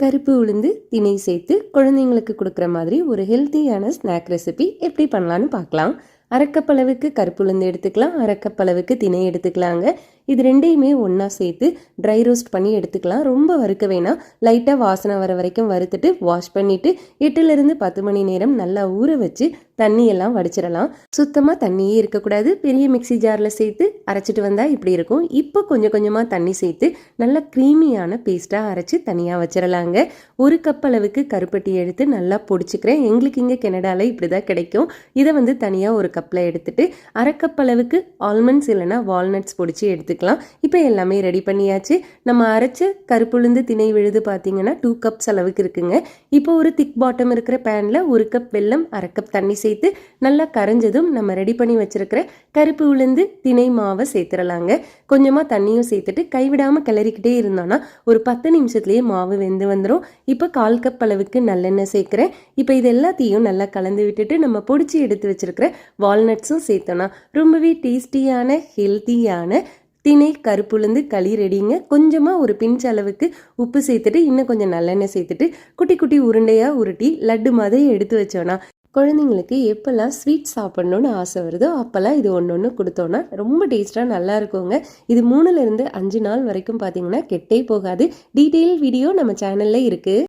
கருப்பு உளுந்து திணை சேர்த்து குழந்தைங்களுக்கு கொடுக்குற மாதிரி ஒரு ஹெல்த்தியான ஸ்நாக் ரெசிபி எப்படி பண்ணலான்னு பார்க்கலாம். அரைக்கப்பளவுக்கு கருப்பு உளுந்து எடுத்துக்கலாம் அரைக்கப்பளவுக்கு திணை எடுத்துக்கலாங்க. இது ரெண்டையுமே ஒன்றா சேர்த்து ட்ரை ரோஸ்ட் பண்ணி எடுத்துக்கலாம். ரொம்ப வறுக்க வேணாம். லைட்டாக வாசனை வர வரைக்கும் வறுத்துட்டு வாஷ் பண்ணிவிட்டு எட்டுலேருந்து பத்து மணி நேரம் நல்லா ஊற வச்சு தண்ணியெல்லாம் வடிச்சிடலாம். சுத்தமாக தண்ணியே இருக்கக்கூடாது. பெரிய மிக்ஸி ஜாரில் சேர்த்து அரைச்சிட்டு வந்தால் இப்படி இருக்கும். இப்போ கொஞ்சம் கொஞ்சமாக தண்ணி சேர்த்து நல்லா க்ரீமியான பேஸ்ட்டாக அரைச்சி தனியாக வச்சிடலாங்க. ஒரு கப் அளவுக்கு கருப்பட்டி எடுத்து நல்லா பொடிச்சுக்கிறேன். எங்களுக்கு இங்கே கெனடாவில் இப்படி தான் கிடைக்கும். இதை வந்து தனியாக ஒரு கப்பில் எடுத்துட்டு அரை கப் அளவுக்கு ஆல்மண்ட்ஸ் இல்லைனா வால்நட்ஸ் பொடிச்சு எடுத்துக்கலாம். இப்போ எல்லாமே ரெடி பண்ணியாச்சு. நம்ம அரைச்ச கருப்புளுந்து திணை விழுது பார்த்தீங்கன்னா டூ கப்ஸ் அளவுக்கு இருக்குங்க. இப்போ ஒரு திக் பாட்டம் இருக்கிற பேனில் ஒரு கப் வெல்லம் அரை கப் தண்ணி சேர்த்து நல்லா கரைஞ்சதும் நம்ம ரெடி பண்ணி வச்சிருக்கிற கருப்பு உளுந்து திணை மாவை சேர்த்துடலாங்க கொஞ்சமாக தண்ணியும் சேர்த்துட்டு கைவிடாமல் கிளறிக்கிட்டே இருந்தோன்னா ஒரு பத்து நிமிஷத்துலேயே மாவு வெந்து வந்துடும் இப்போ கால் கப் அளவுக்கு நல்லெண்ணெய் சேர்க்குறேன். இப்போ இது எல்லாத்தையும் நல்லா கலந்து விட்டுட்டு நம்ம பொடிச்சு எடுத்து வச்சிருக்கிற வால்நட்ஸும் சேர்த்தோன்னா ரொம்பவே டேஸ்டியான ஹெல்த்தியான திணை கருப்புளுந்து களி ரெடிங்க கொஞ்சமாக ஒரு பிஞ்ச் அளவுக்கு உப்பு சேர்த்துட்டு இன்னும் கொஞ்சம் நல்லெண்ணெய் சேர்த்துட்டு குட்டி குட்டி உருண்டையாக உருட்டி லட்டு மாதிரி எடுத்து வச்சோன்னா குழந்தைங்களுக்கு எப்போல்லாம் ஸ்வீட் சாப்பிட்ணுன்னு ஆசை வருதோ அப்போல்லாம் இது ஒன்று ஒன்று கொடுத்தோன்னா ரொம்ப டேஸ்ட்டாக நல்லா இருக்குங்க. இது மூணுலேருந்து அஞ்சு நாள் வரைக்கும் பார்த்தீங்கன்னா கெட்டே போகாது. டீட்டெயில் வீடியோ நம்ம சேனலில் இருக்குது